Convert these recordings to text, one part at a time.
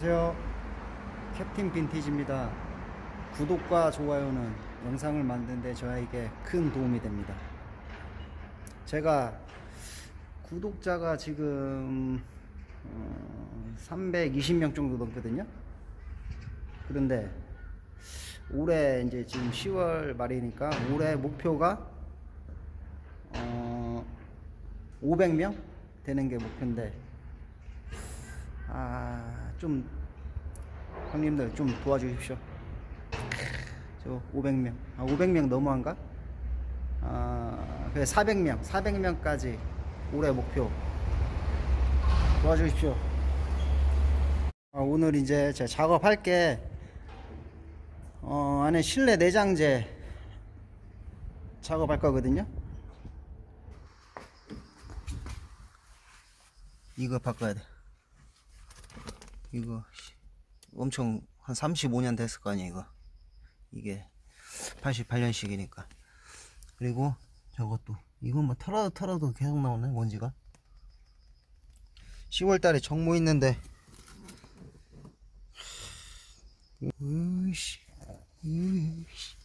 안녕하세요. 캡틴 빈티지입니다. 구독과 좋아요는 영상을 만드는데 저에게 큰 도움이 됩니다. 제가 구독자가 지금 어, 320명 정도 넘거든요. 그런데 올해 이제 지금 10월 말이니까 올해 목표가 어, 500명 되는 게 목표인데 아, 좀 형님들 좀 도와주십시오. 저 500명. 아, 500명 너무한가? 아, 그래 400명. 400명까지 올해 목표. 도와주십시오. 아, 오늘 이제 제가 작업할 게 어, 안에 실내 내장재 작업할 거거든요. 이거 바꿔야 돼. 이거 씨, 엄청 한 35년 됐을 거 아니야 이거. 이게 88년식이니까. 그리고 저것도. 이거 뭐 털어도 털어도 계속 나오네 먼지가. 10월달에 정모 있는데. 으이씨 으이씨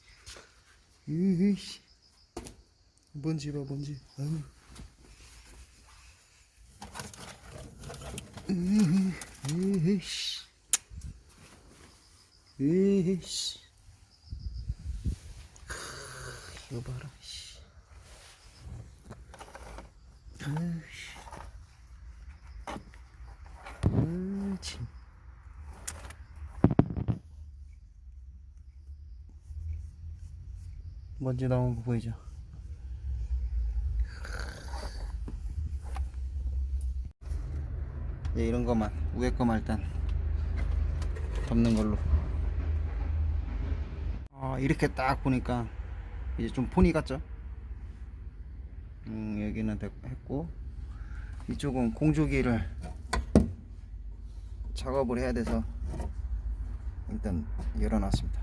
으이씨. 먼지 봐 먼지. 으이 씨 으이씨 크, 이거 봐라 씨. 으이씨 으이씨 먼지 나온 거 보이죠? 예, 이런 것만 위에 거만 일단 덮는 걸로. 아 이렇게 딱 보니까 이제 좀 포니 같죠? 음 여기는 됐- 했고 이쪽은 공조기를 작업을 해야 돼서 일단 열어놨습니다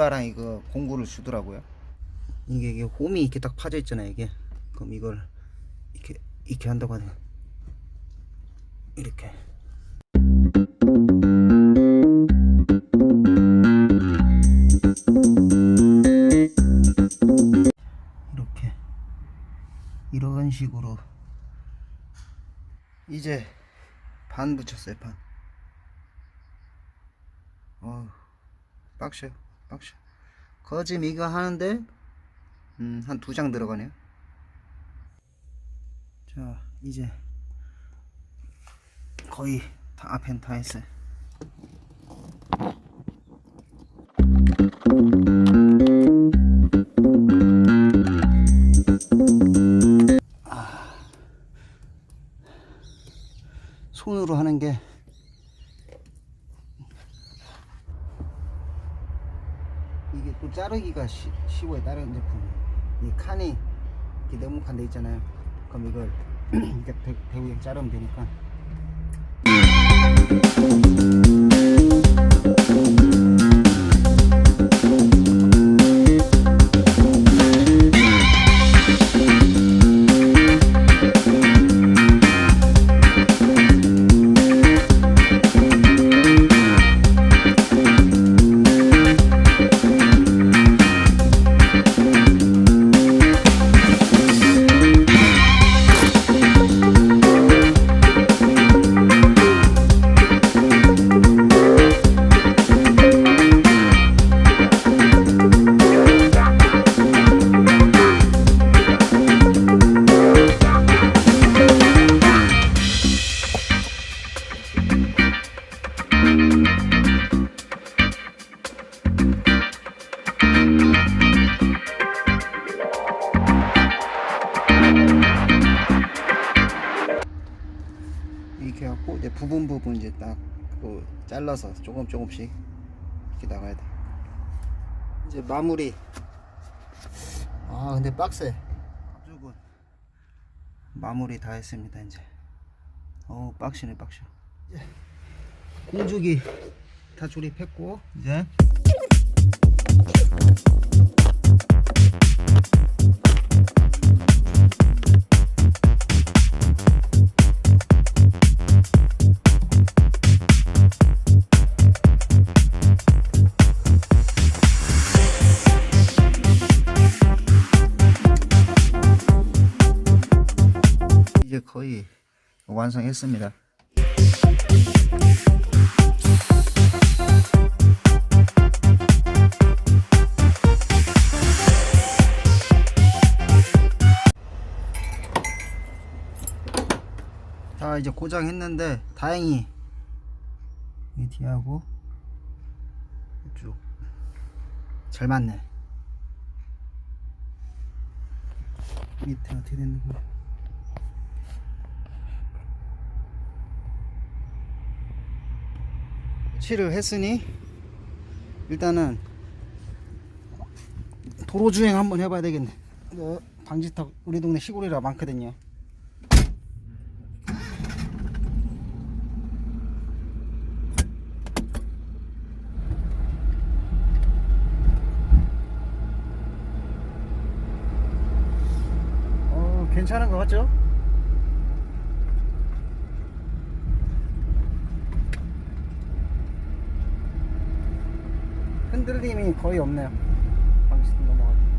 시키면 이거 공구를 주더라고요. 이게, 이게 홈이 이렇게 딱 파져 있잖아요, 이게. 그럼 이걸 이렇게 이렇게 한다고 하네요. 이렇게. 이렇게 이런 식으로 이제 반 붙였어요, 반. 어우, 빡셔, 빡셔. 거짐 이거 하는데, 음, 한 두 장 들어가네요. 자, 이제 거의 다 앞엔 다 했어요. 이게 또 자르기가 쉬, 쉬워요. 다른 제품 이 칸이 이렇게 네모칸 돼 있잖아요. 그럼 이걸 이렇게 대, 대우에 자르면 되니까 부분 이제 딱 그 잘라서 조금 조금씩 이렇게 나가야 돼. 이제 마무리. 아 근데 빡세. 앞쪽은 마무리 다 했습니다 이제. 어우 빡시네 빡셔. 이제 공주기 다 조립했고 이제 이제 완성했습니다. 다 이제 고장했는데 다행히 이 뒤하고 이쪽 잘 맞네. 밑에 어떻게 거야? 칠을 했으니 일단은 도로 주행 한번 해봐야 되겠네. 어, 방지턱 우리 동네 시골이라 많거든요. 어, 괜찮은 것 같죠? 흔들림이 거의 없네요. 방지턱 넘어가고.